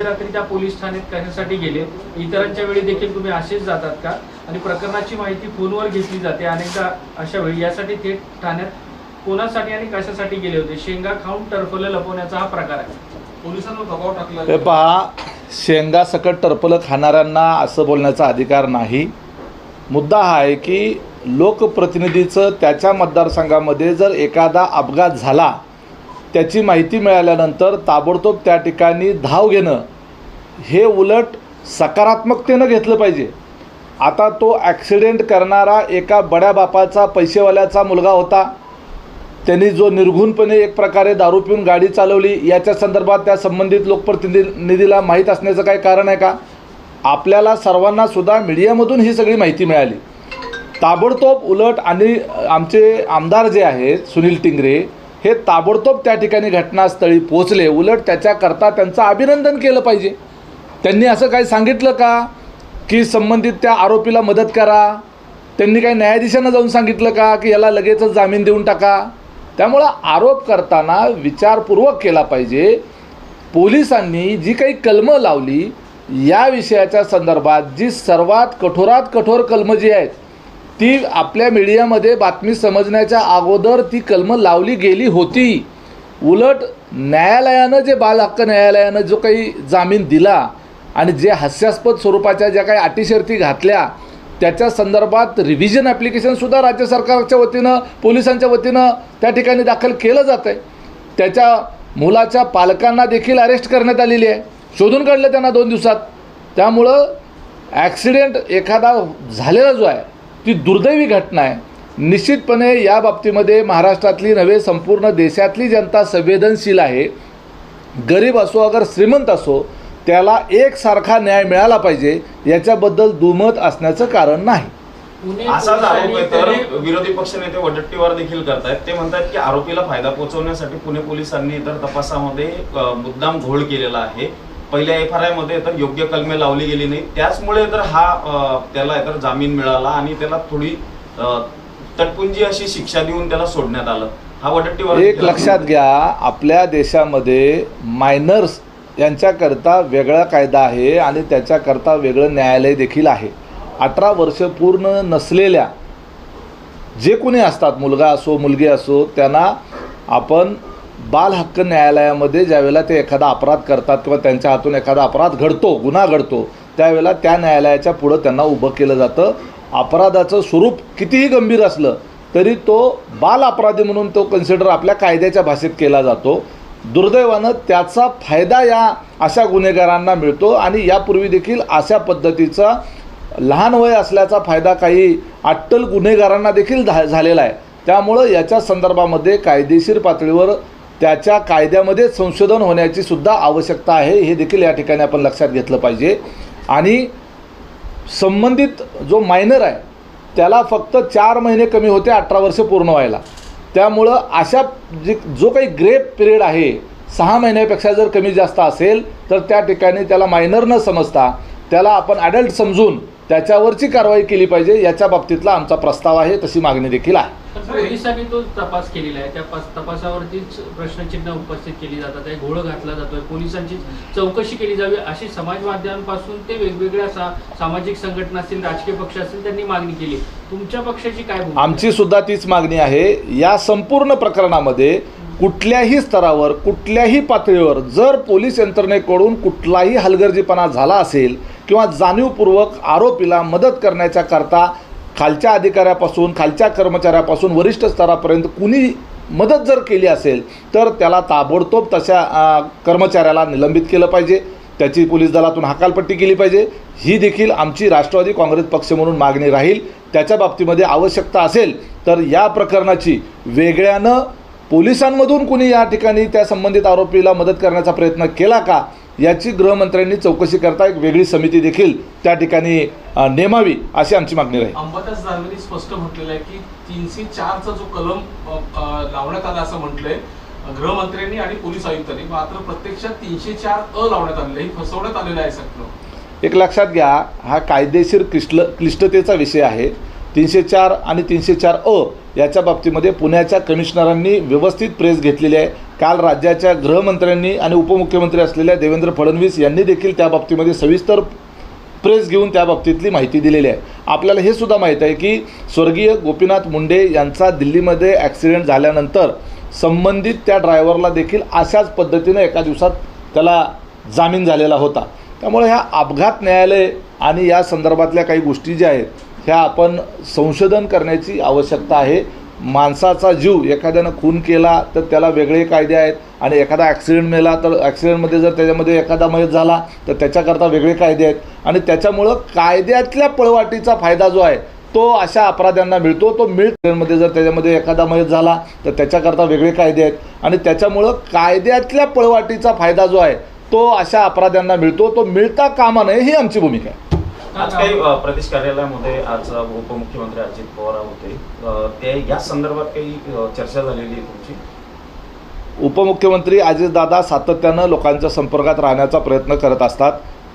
रात्री त्या पोलीस ठाण्यात कशासाठी गेले. इतरांच्या वेळी देखील तुम्ही असेच जातात का? आणि प्रकरणाची माहिती फोनवर घेतली जाते अनेकदा अशा वेळी. यासाठी थेट ठाण्यात कोणासाठी आणि कशासाठी गेले होते? शेंगा खाऊन टरफलं लपवण्याचा हा प्रकार आहे. पोलिसांवर दबाव टाकला हे पहा शेंगा सकट टरपलं खाणाऱ्यांना असं बोलण्याचा अधिकार नाही. मुद्दा हा आहे की लोकप्रतिनिधीचं त्याच्या मतदारसंघामध्ये जर एखादा अपघात झाला त्याची माहिती मिळाल्यानंतर ताबडतोब त्या ठिकाणी धाव घेणं हे उलट सकारात्मकतेनं घेतलं पाहिजे. आता तो ॲक्सिडेंट करणारा एका बड्या बापाचा पैसेवाल्याचा मुलगा होता. त्यांनी जो निर्घुणपणे एक प्रकारे दारू पिऊन गाडी चालवली याच्या संदर्भात त्या संबंधित लोकप्रतिनिधीला माहीत असण्याचं काही कारण आहे का? आपल्याला सर्वांना सुद्धा मीडियामधून ही सगळी माहिती मिळाली. ताबडतोब उलट आणि आमचे आमदार जे आहेत सुनील टिंगरे हे ताबडतोब त्या ठिकाणी घटनास्थळी पोचले उलट त्याच्याकरता त्यांचं अभिनंदन केलं पाहिजे. त्यांनी असं काही सांगितलं का? की संबंधित त्या आरोपीला मदत करा. त्यांनी काही न्यायाधीशांना जाऊन सांगितलं का? की याला लगेचच जामीन देऊन टाका. त्यामुळं आरोप करताना विचारपूर्वक केला पाहिजे. पोलिसांनी जी काही कलमं लावली या विषयाच्या संदर्भात जी सर्वात कठोरात कठोर कलमं जी आहेत ती आपल्या मीडियामध्ये बातमी समजण्याच्या अगोदर ती कलमं लावली गेली होती. उलट न्यायालयानं जे बाल हक्क न्यायालयानं जो काही जामीन दिला आणि जे हास्यास्पद स्वरूपाच्या ज्या काही अटीशर्ती घातल्या त्याच्या संदर्भात रिव्हिजन ॲप्लिकेशनसुद्धा राज्य सरकारच्या वतीनं पोलिसांच्या वतीनं त्या ठिकाणी दाखल केलं जातं आहे त्याच्या मुलाच्या पालकांना देखील अरेस्ट करण्यात आलेली आहे. शोधून काढलं त्यांना दोन दिवसात. त्यामुळं ॲक्सिडेंट एखादा झालेला जो आहे ती दुर्दैवी घटना आहे. निश्चितपणे या बाबतीमध्ये महाराष्ट्रातली नव्हे संपूर्ण देशातली जनता संवेदनशील आहे. गरीब असो अगर श्रीमंत असो त्याला एकसारखा न्याय मिळाला पाहिजे याच्याबद्दल दुमत असण्याचं कारण नाही. असाच आरोप आहे तर विरोधी पक्षनेते वडट्टीवार देखील करतायत. ते म्हणतात की आरोपीला फायदा पोहोचवण्यासाठी पुणे पोलिसांनी तर तपासामध्ये मुद्दाम घोळ केलेला आहे. पहिल्या एफ आर आयमध्ये तर योग्य कलमे लावली गेली नाही. त्याचमुळे तर हा त्याला तर जामीन मिळाला आणि त्याला थोडी तटपुंजी अशी शिक्षा देऊन त्याला सोडण्यात आलं. हा वडट्टीवार एक लक्षात घ्या आपल्या देशामध्ये मायनर्स यांच्याकरता वेगळा कायदा आहे आणि त्याच्याकरता वेगळं न्यायालय देखील आहे. अठरा वर्ष पूर्ण नसलेल्या जे कोणी असतात मुलगा असो मुलगी असो त्यांना आपण बाल हक्क न्यायालयामध्ये ज्यावेळेला ते एखादा अपराध करतात किंवा त्यांच्या हातून एखादा अपराध घडतो गुन्हा घडतो त्यावेळेला त्या न्यायालयाच्या पुढं त्यांना उभं केलं जातं. अपराधाचं स्वरूप कितीही गंभीर असलं तरी तो बाल अपराधी म्हणून तो कन्सिडर आपल्या कायद्याच्या भाषेत केला जातो. दुर्दैवानं त्याचा फायदा या अशा गुन्हेगारांना मिळतो आणि यापूर्वी देखील अशा पद्धतीचा लहान वय असल्याचा फायदा काही अट्टल गुन्हेगारांना देखील झा झालेला आहे. त्यामुळं याच्या संदर्भामध्ये कायदेशीर पातळीवर त्याच्या कायद्यामध्ये संशोधन होण्याची सुद्धा आवश्यकता आहे हे देखील या ठिकाणी आपण लक्षात घेतलं पाहिजे. आणि संबंधित जो मायनर आहे त्याला फक्त चार महिने कमी होते अठरा वर्ष पूर्ण व्हायला. त्यामुळं अशा जे जो काही ग्रेप पिरियड आहे सहा महिन्यापेक्षा जर कमी जास्त असेल तर त्या ठिकाणी त्याला मायनर न समजता त्याला आपण ॲडल्ट समजून त्याच्यावरची कारवाई केली पाहिजे याच्या बाबतीतला आमचा प्रस्ताव आहे तशी मागणी देखील आहे. पोलिसांनी तो तपास केलेला आहे. त्या पास- तपासावरतीच प्रश्नचिन्ह उपस्थित केली जातात आहे घोळ घातला जातोय. पोलिसांची चौकशी केली जावी अशी समाज माध्यमांपासून ते वेगवेगळ्या सा, सामाजिक संघटना असतील राजकीय पक्ष असतील त्यांनी मागणी केली. तुमच्या पक्षाची काय? आमची सुद्धा तीच मागणी आहे. या संपूर्ण प्रकरणामध्ये कुठल्याही स्तरावर कुठल्याही पातळीवर जर पोलीस यंत्रणेकडून कुठलाही हलगर्जीपणा झाला असेल किंवा जाणीवपूर्वक आरोपीला मदत करण्याच्या करता खालच्या अधिकाऱ्यापासून खालच्या कर्मचाऱ्यापासून वरिष्ठ स्तरापर्यंत कुणी मदत जर केली असेल तर त्याला ताबडतोब तशा कर्मचाऱ्याला निलंबित केलं पाहिजे. त्याची पोलीस दलातून हकालपट्टी केली पाहिजे. ही देखील आमची राष्ट्रवादी काँग्रेस पक्ष म्हणून मागणी राहील. त्याच्या बाबतीमध्ये आवश्यकता असेल तर या प्रकरणाची वेगळ्यानं पोलिसांमधून कुणी या ठिकाणी त्या संबंधित आरोपीला मदत करण्याचा प्रयत्न केला का याची गृहमंत्र्यांनी चौकशी करता एक वेगळी समिती देखील त्या ठिकाणी नेमावी अशी आमची मागणी राहील अंबादास दानवेंनी स्पष्ट म्हटलेलं आहे की तीनशे चारचा जो कलम लावण्यात आला असं म्हटलंय गृहमंत्र्यांनी आणि पोलीस आयुक्तांनी मात्र प्रत्यक्षात तीनशे चार अ लावण्यात आलेलं ही फसवण्यात आलेलं आहे सगळं. एक लक्षात घ्या हा कायदेशीर क्लिष्ट क्लिष्टतेचा विषय आहे. तीनशे चार आणि तीनशे चार अ याच्या बाबतीमध्ये पुण्याच्या कमिशनरांनी व्यवस्थित प्रेस घेतलेली आहे. काल राज्याच्या गृहमंत्र्यांनी आणि उपमुख्यमंत्री असलेल्या देवेंद्र फडणवीस यांनी देखील त्या बाबतीमध्ये सविस्तर प्रेस घेऊन त्या बाबतीतली माहिती दिलेली आहे. आपल्याला हे सुद्धा माहीत आहे की स्वर्गीय गोपीनाथ मुंडे यांचा दिल्लीमध्ये ॲक्सिडेंट झाल्यानंतर संबंधित त्या ड्रायव्हरला देखील अशाच पद्धतीनं एका दिवसात त्याला जामीन झालेला होता. त्यामुळे ह्या अपघात न्यायालय आणि या संदर्भातल्या काही गोष्टी ज्या आहेत ह्या आपण संशोधन करण्याची आवश्यकता आहे. माणसाचा जीव एखाद्यानं खून केला तर त्याला वेगळे कायदे आहेत आणि एखादा ॲक्सिडेंट मेला तर ॲक्सिडेंटमध्ये जर त्याच्यामध्ये एखादा मयत झाला तर त्याच्याकरता वेगळे कायदे आहेत. आणि त्याच्यामुळं कायद्यातल्या पळवाटीचा फायदा जो आहे तो अशा अपराध्यांना मिळतो. तो मिळमध्ये जर त्याच्यामध्ये एखादा मयत झाला तर त्याच्याकरता वेगळे कायदे आहेत. आणि त्याच्यामुळं कायद्यातल्या पळवाटीचा फायदा जो आहे तो अशा अपराध्यांना मिळतो. तो मिळता कामा नये ही आमची भूमिका आहे. आज काही प्रदेश कार्यालयामध्ये आज उपमुख्यमंत्री अजित पवार होते. ते या संदर्भात काही चर्चा झालेली आहे तुमची? उपमुख्यमंत्री अजितदादा सातत्यानं लोकांच्या संपर्कात राहण्याचा प्रयत्न करत असतात.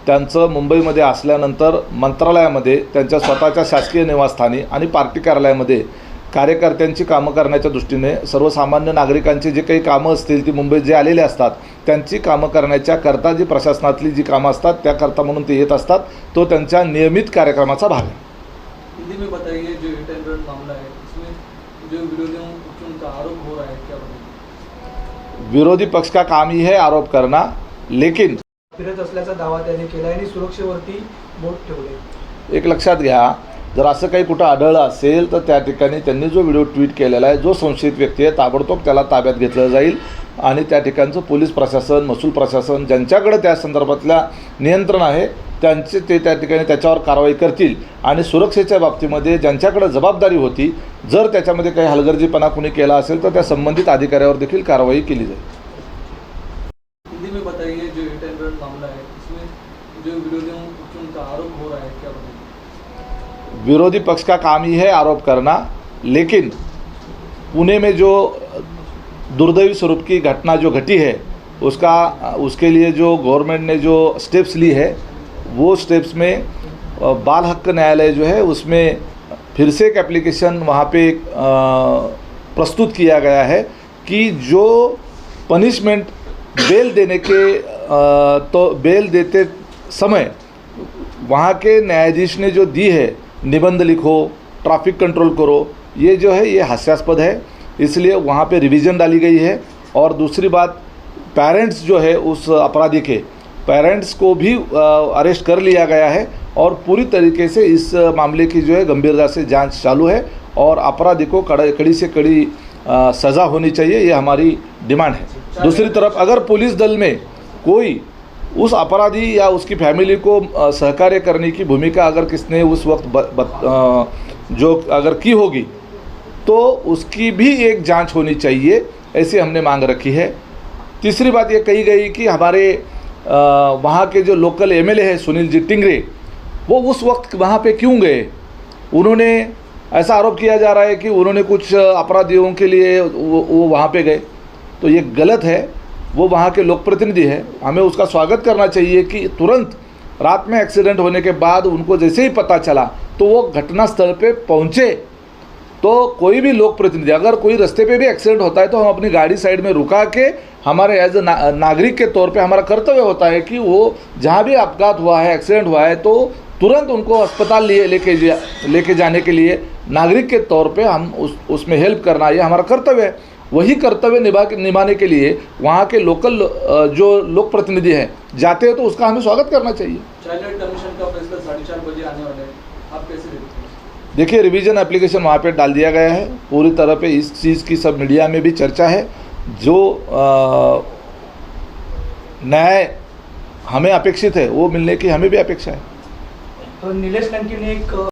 त्यांचं मुंबईमध्ये असल्यानंतर मंत्रालयामध्ये त्यांच्या स्वतःच्या शासकीय निवासस्थानी आणि पार्टी कार्यालयामध्ये कार्यकर्त्यांची कामं करण्याच्या दृष्टीने सर्वसामान्य नागरिकांची जे काही कामं असतील ती मुंबईत जे आलेले असतात त्यांची कामं करण्याच्या करता जी प्रशासनातली जी कामं असतात त्याकरता म्हणून ते येत असतात तो त्यांच्या नियमित कार्यक्रमाचा भाग आहे. हिंदी में बताइए जो हिट एंड रन मामला है हो है विरोधी पक्ष का काम ही है आरोप करना लेकिन फिरत असल्याचा दावा त्याने केला आणि सुरक्षेवरती बोट ठेवले. एक लक्षात घ्या जर असं काही कुठं आढळलं असेल तर त्या ठिकाणी त्यांनी जो व्हिडिओ ट्विट केलेला आहे जो संशयित व्यक्ती आहे ताबडतोब त्याला ताब्यात घेतलं जाईल. आणि त्या ठिकाणचं पोलीस प्रशासन महसूल प्रशासन ज्यांच्याकडे त्या संदर्भातल्या नियंत्रण आहे त्यांचे ते त्या ठिकाणी त्याच्यावर कारवाई करतील. आणि सुरक्षेच्या बाबतीमध्ये ज्यांच्याकडे जबाबदारी होती जर त्याच्यामध्ये काही हलगर्जीपणा कुणी केला असेल तर त्या संबंधित अधिकाऱ्यावर देखील कारवाई केली जाईल. बताइए जो मामला है इसमें जो विरोधियों आरोप हो रहा है क्या बताइए? विरोधी पक्ष का काम ही है आरोप करना, लेकिन पुणे में जो दुर्दैवी स्वरूप की घटना जो घटी है, उसका, उसके लिए जो गवर्नमेंट ने जो स्टेप्स ली है, वो स्टेप्स में बाल हक न्यायालय जो है, उसमें फिर से एक एप्लीकेशन वहाँ पे प्रस्तुत किया गया है कि जो पनिशमेंट बेल देने के तो बेल देते समय वहाँ के न्यायाधीश ने जो दी है निबंध लिखो ट्रैफ़िक कंट्रोल करो ये जो है ये हास्यास्पद है। इसलिए वहाँ पे रिवीजन डाली गई है। और दूसरी बात पेरेंट्स जो है उस अपराधी के पेरेंट्स को भी अरेस्ट कर लिया गया है और पूरी तरीके से इस मामले की जो है गंभीरता से जाँच चालू है और अपराधी को कड़ा कड़ी से कड़ी सज़ा होनी चाहिए ये हमारी डिमांड है। दूसरी तरफ़ अगर पुलिस दल में कोई उस अपराधी या उसकी फैमिली को सहकार्य करने की भूमिका अगर किसने उस वक्त ब, ब, जो अगर की होगी तो उसकी भी एक जाँच होनी चाहिए ऐसी हमने मांग रखी है। तीसरी बात ये कही गई कि हमारे वहाँ के जो लोकल एमएलए हैं सुनील जी टिंगरे वो उस वक्त वहाँ पे क्यों गए? उन्होंने ऐसा आरोप किया जा रहा है कि उन्होंने कुछ अपराधियों के लिए वो, वो वहाँ पे गए। तो ये गलत है वो वहाँ के लोक प्रतिनिधि है। हमें उसका स्वागत करना चाहिए कि तुरंत रात में एक्सीडेंट होने के बाद उनको जैसे ही पता चला तो वो घटना स्थल पे पहुँचे। तो कोई भी लोक प्रतिनिधि अगर कोई रास्ते पे भी एक्सीडेंट होता है तो हम अपनी गाड़ी साइड में रुका के हमारे एज ए ना, नागरिक के तौर पे हमारा कर्तव्य होता है कि वो जहाँ भी अपघात हुआ है एक्सीडेंट हुआ है तो तुरंत उनको अस्पताल लिए लेके लेके जाने के लिए नागरिक के तौर पे हम उस उसमें हेल्प करना ये हमारा कर्तव्य है। वही कर्तव्य निभा निभाने के लिए वहाँ के लोकल जो लोक प्रतिनिधि हैं जाते हैं तो उसका हमें स्वागत करना चाहिए। चाइल्ड राइट कमीशन का फैसला साढ़े चार बजे आने वाला है। आप कैसे देखते हैं देखिए रिवीजन एप्लीकेशन वहाँ पे डाल दिया गया है। पूरी तरह पे इस चीज़ की सब मीडिया में भी चर्चा है। जो न्याय हमें अपेक्षित है वो मिलने की हमें भी अपेक्षा है। तो निलेश ने एक